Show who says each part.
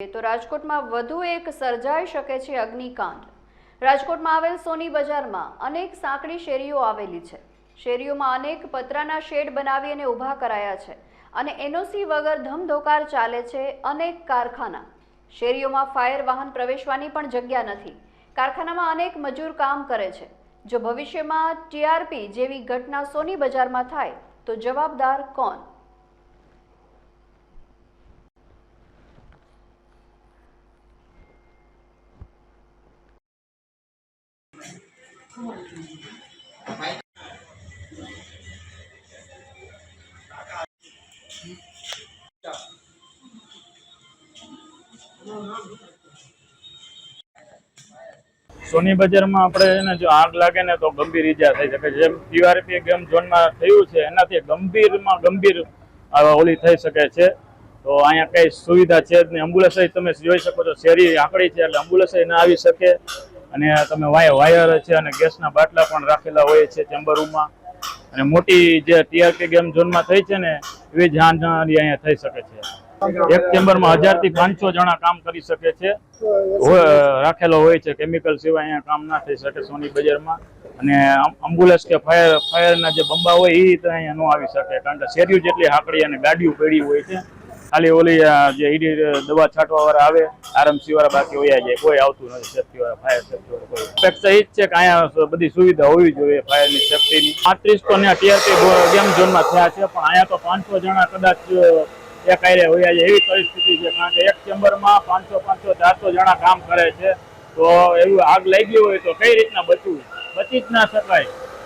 Speaker 1: તો રાજકોટમાં વધુ એક સર્જાઈ શકે છે અગ્નિકાંડ. રાજકોટમાં આવેલ સોની બજારમાં અનેક સાંકડી શેરીઓ આવેલી છે. શેરીઓમાં અનેક પતરાના શેડ બનાવી અને ઊભા કરાયા છે અને એનઓસી વગર ધમધોકાર ચાલે છે અનેક કારખાના. શેરીઓમાં ફાયર વાહન પ્રવેશવાની પણ જગ્યા નથી. કારખાનામાં અનેક મજૂર કામ કરે છે. જો ભવિષ્યમાં ટીઆરપી જેવી ઘટના સોની બજારમાં થાય તો જવાબદાર કોણ?
Speaker 2: સોની બજારમાં આપણે જો આગ લાગે ને તો ગંભીર ઈજા થઈ શકે. જેમ ટીઆરપી ગેમ ઝોનમાં થયું છે, એનાથી ગંભીરમાં ગંભીર ઓલી થઈ શકે છે. તો અહીંયા કઈ સુવિધા છે જ નહીં. એમ્બ્યુલન્સ તમે જોઈ શકો છો, શેરી આંકડી છે એટલે એમ્બ્યુલન્સ ના આવી શકે. અને તમે વાય વાયર છે અને ગેસના બાટલા પણ રાખેલા હોય છે ચેમ્બર રૂમમાં અને મોટી જે ટીઆરકે ગેમ ઝોનમાં થઈ છે ને, એવી જાનહાનિ અહીંયા થઈ શકે છે. એક ચેમ્બરમાં હજારથી પાંચસો જણા કામ કરી શકે છે. રાખેલો હોય છે. કેમિકલ સિવાય અહીંયા કામ ના થઈ શકે સોની બજારમાં. અને એમ્બ્યુલન્સ કે ફાયર ફાયરના જે બંબા હોય એ તો અહીંયા ન આવી શકે. કારણ કે શેરીઓ જેટલી હાકડી અને ગાડીઓ પડી હોય છે ખાલી ઓલી જે ઈડી દવા છાંટવા વાળા આવે આરએમસી વાળા બાકી વયા જાય કોઈ આવતું નથી સેફ્ટી વાળા ફાયર સેફ્ટી વાળા કોઈ. અપેક્ષા એ જ છે કે અહીંયા બધી સુવિધા હોવી જોઈએ ફાયરની સેફ્ટીની પાંત્રીસ તો ત્યાં ટીઆરપી ગેમ ઝોનમાં થયા છે, પણ અહીંયા તો પાંચસો જણા કદાચ એક આયરે હોય જાય એવી પરિસ્થિતિ છે, કારણ કે એક ચેમ્બરમાં પાંચસો પાંચસો, ચારસો જણા કામ કરે છે, તો એવું આગ લાગી હોય તો કઈ રીતના બચવું? બચી જ ના શકાય.